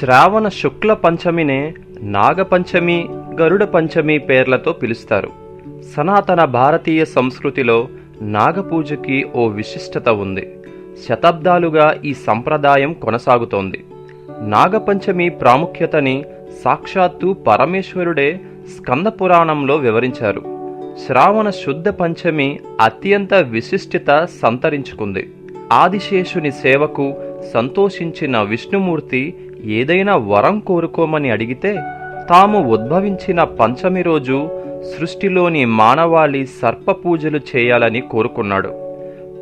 శ్రావణ శుక్ల పంచమినే నాగపంచమి గరుడ పంచమి పేర్లతో పిలుస్తారు. సనాతన భారతీయ సంస్కృతిలో నాగపూజకి ఓ విశిష్టత ఉంది. శతాబ్దాలుగా ఈ సంప్రదాయం కొనసాగుతోంది. నాగపంచమి ప్రాముఖ్యతని సాక్షాత్తు పరమేశ్వరుడే స్కంద పురాణంలో వివరించారు. శ్రావణ శుద్ధ పంచమి అత్యంత విశిష్టత సంతరించుకుంది. ఆదిశేషుని సేవకు సంతోషించిన విష్ణుమూర్తి ఏదైనా వరం కోరుకోమని అడిగితే తాము ఉద్భవించిన పంచమి రోజు సృష్టిలోని మానవాళి సర్ప పూజలు చేయాలని కోరుకున్నాడు.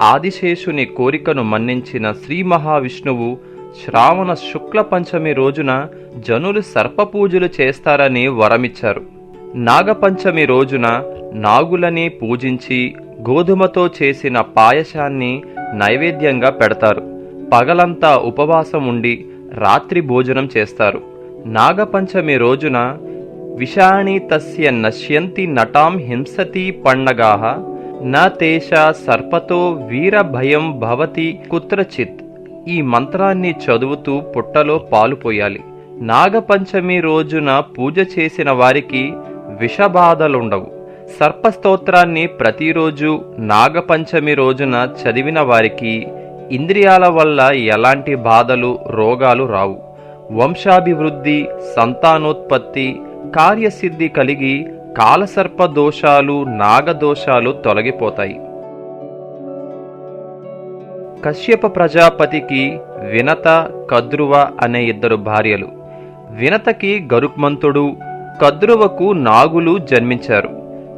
ఆదిశేషుని కోరికను మన్నించిన శ్రీ మహావిష్ణువు శ్రావణ శుక్ల పంచమి రోజున జనులు సర్ప పూజలు చేస్తారని వరమిచ్చారు. నాగపంచమి రోజున నాగులని పూజించి గోధుమతో చేసిన పాయసాన్ని నైవేద్యంగా పెడతారు. పగలంతా ఉపవాసం ఉండి రాత్రి భోజనం చేస్తారు. నాగపంచమి రోజున విషాణి తస్య నశ్యంతి నటాం హింసతి పండగాహ న తేష సర్పతో వీరభయం భవతి కుత్రచిత్. ఈ మంత్రాన్ని చదువుతూ పుట్టలో పాలు పోయాలి. నాగపంచమి రోజున పూజ చేసిన వారికి విషబాధలుండవు. సర్పస్తోత్రాన్ని ప్రతిరోజు నాగపంచమి రోజున చదివిన వారికి ఇంద్రియాల వల్ల ఎలాంటి బాధలు రోగాలు రావు. వంశాభివృద్ధి సంతానోత్పత్తి కార్యసిద్ధి కలిగి కాలసర్ప దోషాలు నాగదోషాలు తొలగిపోతాయి. కశ్యప ప్రజాపతికి వినత కద్రువ అనే ఇద్దరు భార్యలు. వినతకి గరుక్మంతుడు కద్రువకు నాగులు జన్మించారు.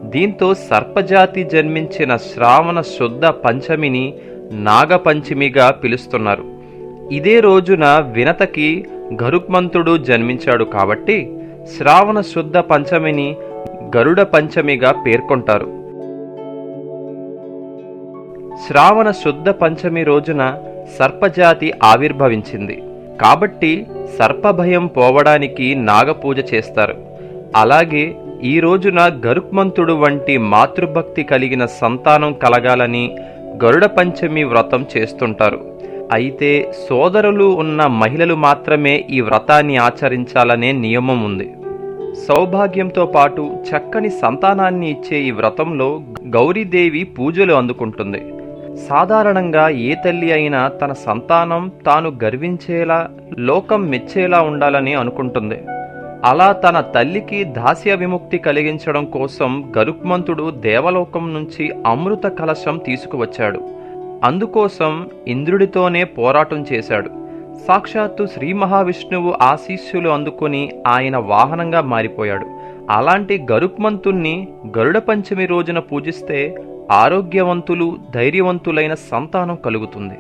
దీంతో సర్పజాతి జన్మించిన శ్రావణ శుద్ధ పంచమిని నాగపంచమిగా పిలుస్తున్నారు. ఇదే రోజున వినతకి గరుక్మంతుడు జన్మించాడు కాబట్టి శ్రావణ శుద్ధ పంచమిని గరుడ పంచమిగా పేర్కొంటారు. శ్రావణ శుద్ధ పంచమి రోజున సర్పజాతి ఆవిర్భవించింది. కాబట్టి సర్పభయం పోవడానికి నాగపూజ చేస్తారు. అలాగే ఈ రోజున గరుక్మంతుడు వంటి మాతృభక్తి కలిగిన సంతానం కలగాలని గరుడ పంచమి వ్రతం చేస్తుంటారు. అయితే సోదరులు ఉన్న మహిళలు మాత్రమే ఈ వ్రతాన్ని ఆచరించాలనే నియమం ఉంది. సౌభాగ్యంతో పాటు చక్కని సంతానాన్ని ఇచ్చే ఈ వ్రతంలో గౌరీదేవి పూజలు అందుకుంటుంది. సాధారణంగా ఏ తల్లి అయినా తన సంతానం తాను గర్వించేలా లోకం మెచ్చేలా ఉండాలని అనుకుంటుంది. అలా తన తల్లికి దాస్య విముక్తి కలిగించడం కోసం గరుక్మంతుడు దేవలోకం నుంచి అమృత కలశం తీసుకువచ్చాడు. అందుకోసం ఇంద్రుడితోనే పోరాటం చేశాడు. సాక్షాత్తు శ్రీ మహావిష్ణువు ఆశీస్సులు అందుకొని ఆయన వాహనంగా మారిపోయాడు. అలాంటి గరుక్మంతుణ్ణి గరుడ పంచమి రోజున పూజిస్తే ఆరోగ్యవంతులు ధైర్యవంతులైన సంతానం కలుగుతుంది.